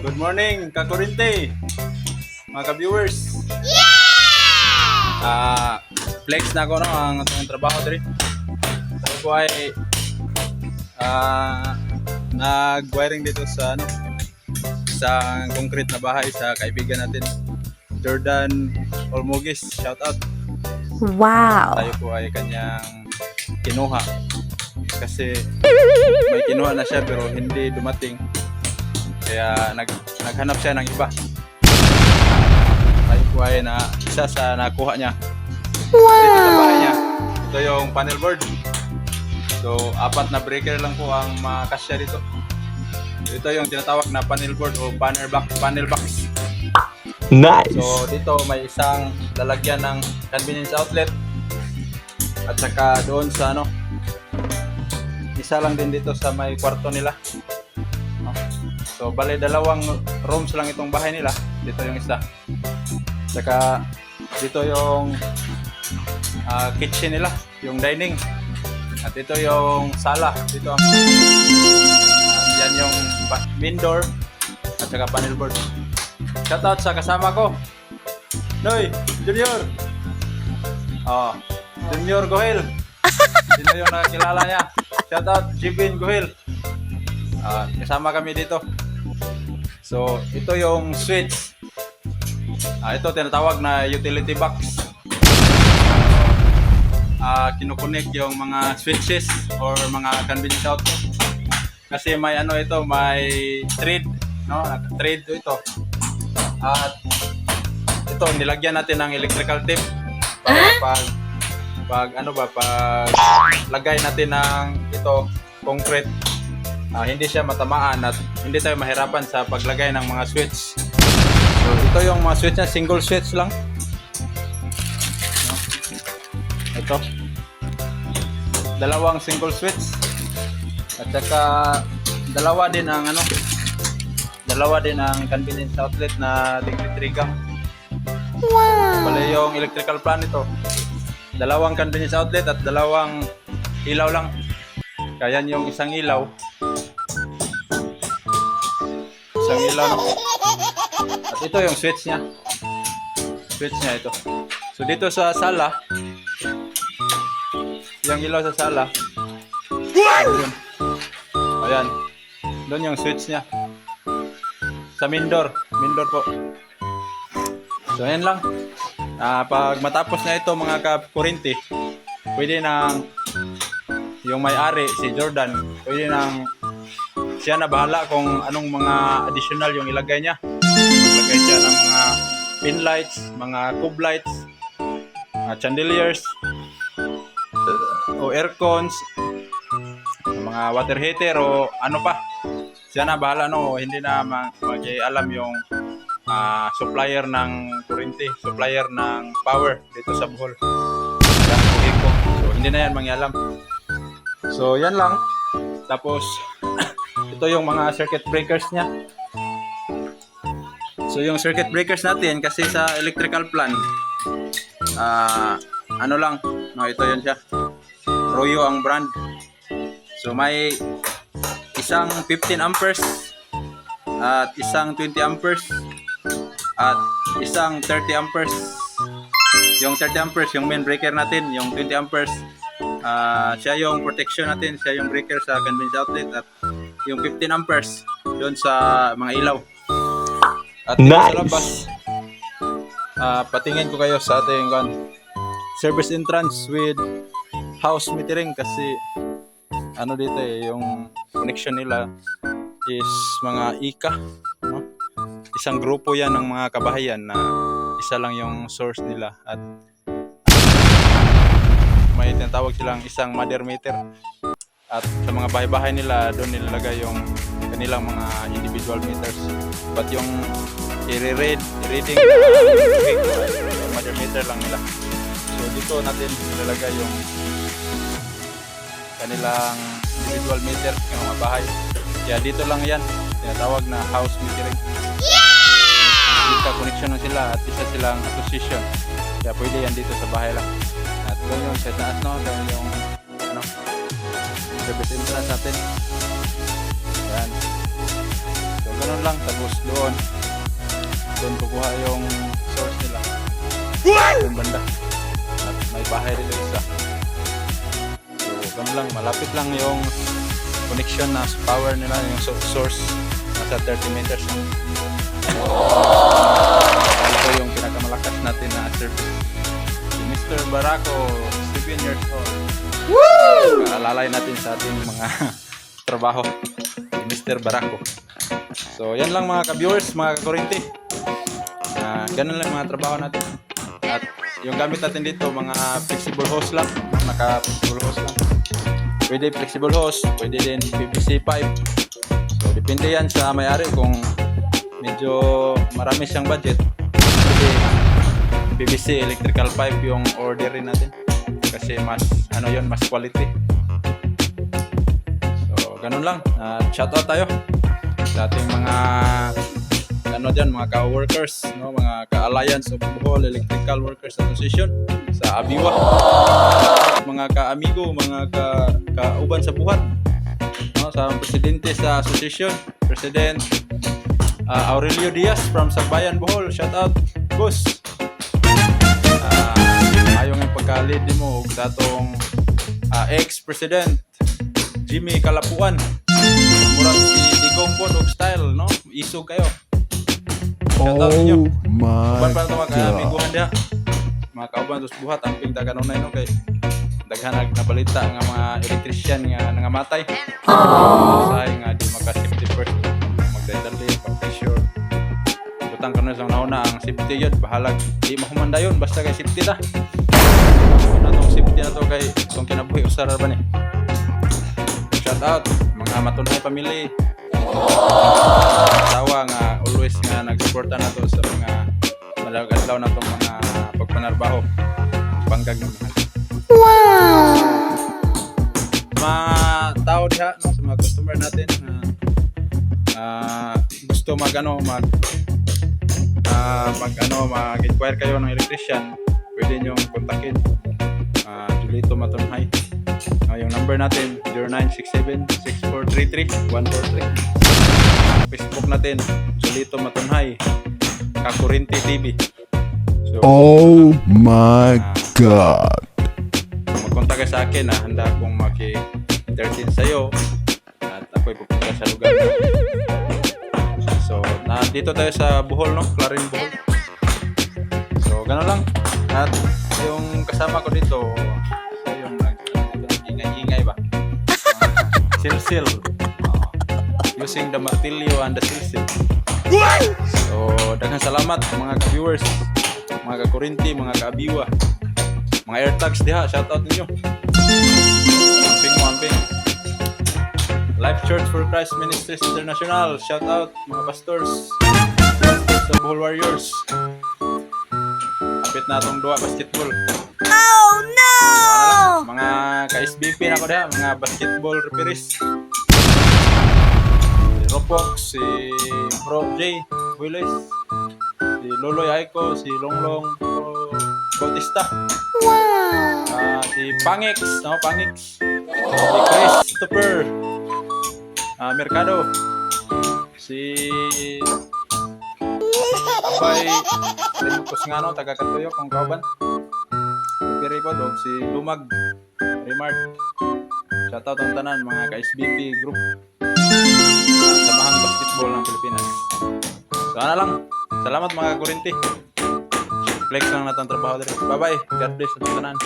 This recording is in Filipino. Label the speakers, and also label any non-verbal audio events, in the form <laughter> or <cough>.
Speaker 1: Good morning, Kakurinte! Mga ka-viewers! Ah, flex na ako no, ang atong trabaho diri. Ako ay ah, nag-wiring dito sa ano, sa concrete na bahay sa kaibigan natin, Jordan Olmogis. Shout out!
Speaker 2: Wow.
Speaker 1: Tayo po ay kanyang kinuha. Kasi may kinuha na siya pero hindi dumating. Kaya nag, naghanap siya ng iba. Tayo po ay na isa sa nakuha niya. Bahay niya. Ito yung panel board. So, apat na breaker lang po ang makasya dito. Ito yung tinatawag na panel board o panel box. Panel box.
Speaker 3: Nice.
Speaker 1: So dito may isang lalagyan ng convenience outlet at saka doon sa ano isa lang din dito sa may kwarto nila. So bale dalawang rooms lang itong bahay nila. Dito yung isa. Saka dito yung ah, kitchen nila, yung dining. At ito yung sala. Dito at yan yung main door at saka panel board. Shoutout sa kasama ko. Noy, Junior. Oh, Junior Gohel. <laughs> Sino yung nakilala niya? Shoutout Jibin Gohel. Ah, kasama kami dito. So, ito yung switch. Ah, ito tinatawag na utility box. Ah, kinukunik yung mga switches or mga convenience outlet. Kasi may ano ito, may thread, no? Thread ito. At ito, nilagyan natin ng electrical tape para pag pag ano ba pag lagay natin ng ito concrete ah, hindi siya matamaan at hindi tayo mahirapan sa paglagay ng mga switch. So ito yung mga switch na single switch lang. Ito. Dalawang single switch. At saka dalawa din ang ano dalawa din ang convenience outlet na degree 3 gang.
Speaker 2: Wow.
Speaker 1: Bale yung electrical plan ito. Dalawang convenience outlet at dalawang ilaw lang. Kaya yung isang ilaw. Isang ilaw. At ito yung switch niya. Switch niya ito. So dito sa sala, yung ilaw sa sala, ayun. Ayan. Doon yung switch niya. Sa main door. Main door po. So, ayan lang. Ah, pag matapos na ito mga ka-kurinti, pwede nang yung may-ari, si Jordan, pwede nang siya na bahala kung anong mga additional yung ilagay niya. Maglagay siya ng mga pin lights, mga cube lights, mga chandeliers, o aircons, mga water heater o ano pa. Siya na bahala no, hindi na mag, alam yung ah, supplier ng kuryente, supplier ng power dito sa Bohol. So, hindi na yan mangyalam. So, yan lang. Tapos, ito yung mga circuit breakers niya. So, yung circuit breakers natin, kasi sa electrical plan, ah, ano lang, no, ito yun siya. Royo ang brand. So, may isang 15 amperes at isang 20 amperes at isang 30 amperes. Yung 30 amperes, yung main breaker natin, yung 20 amperes, ah siya yung protection natin, siya yung breaker sa convenience outlet at yung 15 amperes doon sa mga ilaw. At dito sa
Speaker 3: Nice.
Speaker 1: labas, ah patingin ko kayo sa ating kan, service entrance with house metering kasi ano dito eh, yung connection nila is mga ICA, no? Isang grupo yan ng mga kabahayan na isa lang yung source nila at may tinatawag silang isang mother meter at sa mga bahay-bahay nila doon nilalagay yung kanilang mga individual meters. But yung i-read i-reading na yung mother meter lang nila. So dito natin nilalagay yung kanilang individual meter ng mga bahay. Kaya dito lang yan tinatawag na house metering. Dito connection na sila at isa silang association. Kaya pwede yan dito sa bahay lang. At doon yung sa taas no? Doon yung service entrance natin yan so ganun lang. Tapos doon, doon kukuha yung source nila. Yung banda. At may bahay rin isa. So, ganun lang. Malapit lang yung connection na power nila, yung so- source. Nasa 30 meters lang. Ito yung pinakamalakas natin na service. Si Mr. Barako, 7 years old. Woo! Alalay natin sa ating mga <laughs> trabaho. Si Mr. Barako. So, yan lang mga ka-viewers, mga ka-kurente. Ah, ganun lang mga trabaho natin. At yung gamit natin dito, mga flexible hose lang. Naka-flexible hose lang. Pwede flexible hose, pwede din PVC pipe. So, depende yan sa may-ari kung medyo marami siyang budget. Pwede PVC electrical pipe yung orderin natin. Kasi mas, ano yon mas quality. So, ganun lang. Uh, shoutout tayo sa ating mga ano dyan, mga ka-workers, no? mga ka-alliance of Bohol Electrical Workers Association sa Abiwa. Mga ka-amigo, mga ka- kauban sa buhat. No? Sa presidente sa association, President uh, Aurelio Diaz from Sagbayan, Bohol. Shout out, boss. Pagka-lead mo sa atong ah, ex-president Jimmy Kalapuan. Murag si Digong po og style, no? Isog kayo. Shout out ninyo. Uban
Speaker 4: my
Speaker 1: pa ito mga
Speaker 4: God.
Speaker 1: kaamiguhan diha. Mga kauban tos buhat ang ping taganunay no kay daghan nag nabalita nga mga electrician nga nangamatay. Say nga di maka safety first magdadali pag pressure. Butang kanon sa nauna ang safety yun bahalag di mahumanda yun basta kay safety ta. Ano tong safety na to kay kung kinabuhi usara ba ni. Shout out mga matunay family asawa nga always nga nagsuporta na to sa mga malawag adlaw na tong mga pagpanarbaho. Panggag ng mahal mga tao diha no, sa mga customer natin na ah, gusto mag ano mag ah, mag ano mag-inquire kayo ng electrician. Pwede nyo kontakin uh, Julito Matunhay Ah, yung number natin 0967-6433-143 Facebook natin Julito Matunhay Kakurinti TV so
Speaker 4: Oh my God.
Speaker 1: magkontak ka sa akin na handa akong maki-entertain sa'yo. At ako'y pupunta sa lugar so nandito tayo sa Bohol no? Clarin Bohol. So gano'n lang. At yung kasama ko dito silsil Ah, using the martilyo and the silsil so daghang salamat mga ka-viewers mga ka-kurinti mga ka-abiwa. Mga airtags diha shoutout ninyo. Amping mo amping Life Church for Christ Ministries International shout out mga pastors. Sa Bohol Warriors. Kapit na itong duwa basketball ko diha mga basketball referees si Ropox si Bro J Willis si Loloy Aiko si Longlong Bautista Ah, si Pangix, no? Pangix. Si Christopher ah, Mercado. Si Abay Limukos nga no, taga Katuyok, ang kauban. Si Piripo, dog, si Lumag, Remart. Shoutout ang tanan, mga ka-SBP group. Ah, Samahang Basketball ng Pilipinas. So, ano lang. Salamat mga kurinti. Flex lang natin ang trabaho dito. Bye-bye. God bless sa tanan.